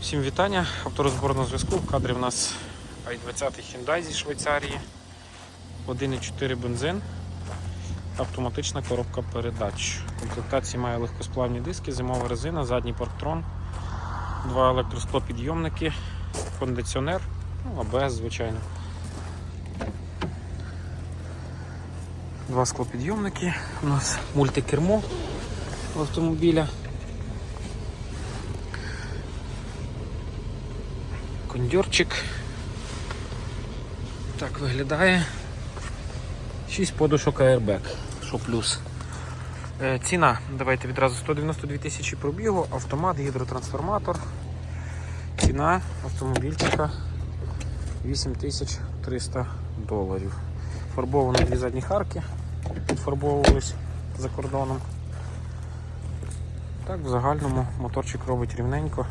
Всім вітання. Авторозбор на зв'язку. В кадрі в нас i20 Hyundai зі Швейцарії. 1,4 бензин. Автоматична коробка передач. В комплектації має легкосплавні диски, зимова резина, задній парктрон, два електросклопідйомники, кондиціонер, ну, АБС, звичайно. Два склопідйомники. У нас мультикермо автомобіля. Кондьорчик. Так виглядає. 6 подушок Airbag, що плюс. Е, Ціна, давайте відразу 192 тисячі пробігу, автомат, гідротрансформатор. Ціна автомобільчика 8300 доларів. Фарбовано дві задні харки, підфарбовувались за кордоном. Так, в загальному моторчик робить рівненько.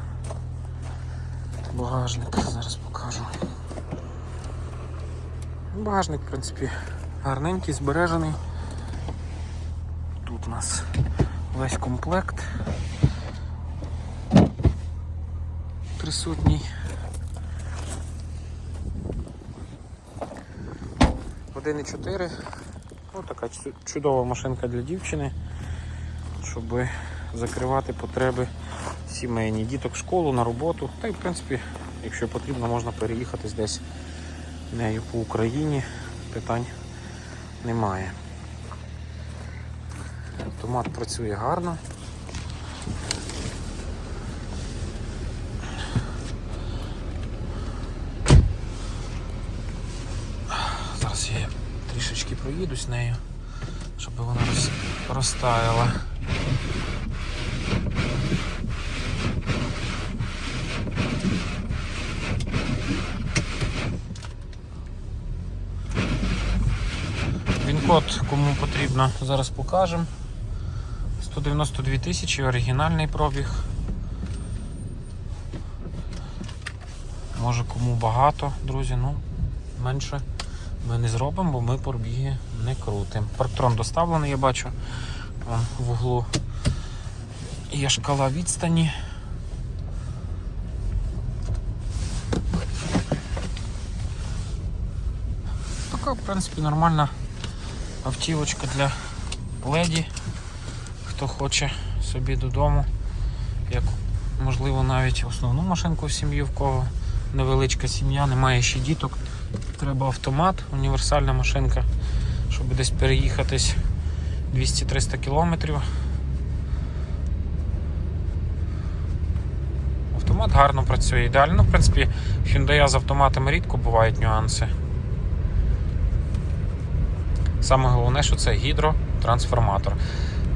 Багажник зараз покажу. Багажник, в принципі, гарненький, збережений. Тут у нас весь комплект присутній. 1,4. Ось така чудова машинка для дівчини, щоб закривати потреби сімейні. Діток в школу, на роботу. Та й в принципі, якщо потрібно, можна переїхати десь нею по Україні. Питань немає. Автомат працює гарно. Зараз я трішечки проїдусь нею, щоб вона розтаяла. Він-код кому потрібно, зараз покажемо. 192 тисячі, оригінальний пробіг. Може кому багато, друзі, ну менше ми не зробимо, бо ми пробіги не крутимо. Парктрон доставлений, я бачу. Вон в углу є шкала відстані. Така, в принципі, нормальна автівочка для леді, хто хоче собі додому, як можливо навіть основну машинку в сім'ї, в кого невеличка сім'я, немає ще діток. Треба автомат, універсальна машинка, щоб десь переїхатись 200-300 кілометрів. Автомат гарно працює ідеально. Ну, в принципі, в Hyundai з автоматами рідко бувають нюанси. Саме головне, що це гідротрансформатор.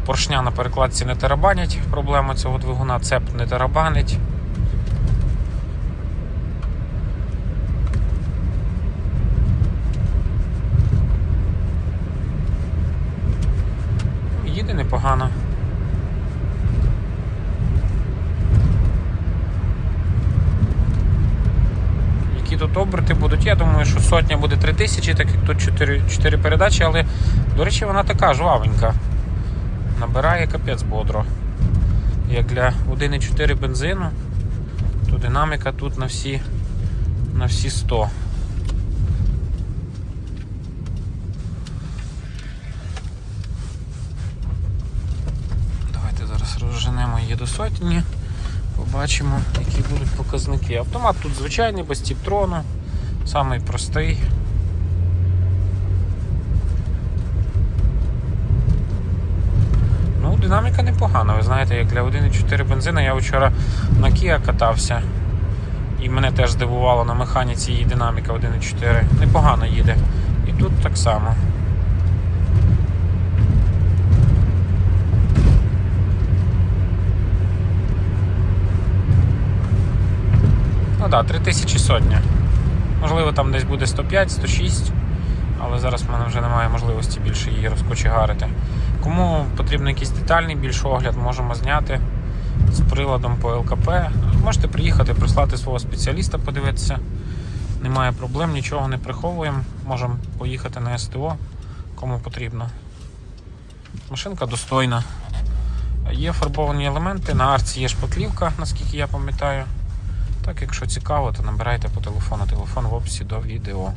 Поршня на перекладці не тарабанять, проблема цього двигуна, цеп не тарабанить. Їде непогано. Які тут оберти будуть? Я думаю, що сотня буде 3000, так як тут 4, 4 передачі, але, до речі, вона така жвавенька. Набирає капець бодро. Як для 1,4 бензину, то динаміка тут на всі, на всі 100. Давайте зараз розженемо її до сотні. Побачимо, які будуть показники. Автомат тут звичайний, без тіптрону, самий простий. Ну, динаміка непогана, ви знаєте, як для 1,4 бензина я вчора на Kia катався. І мене теж здивувало на механіці її динаміка 1,4. Непогано їде. І тут так само. Да, 3000 сотня. Можливо, там десь буде 105, 106, але зараз в мене вже немає можливості більше її розкочегарити. Кому потрібен якийсь детальний більш огляд, можемо зняти з приладом по ЛКП. Можете приїхати, прислати свого спеціаліста, подивитися. Немає проблем, нічого не приховуємо. Можемо поїхати на СТО, кому потрібно. Машинка достойна. Є фарбовані елементи, на арці є шпаклівка, наскільки я пам'ятаю. Так, якщо цікаво, то набирайте по телефону. Телефон в описі до відео.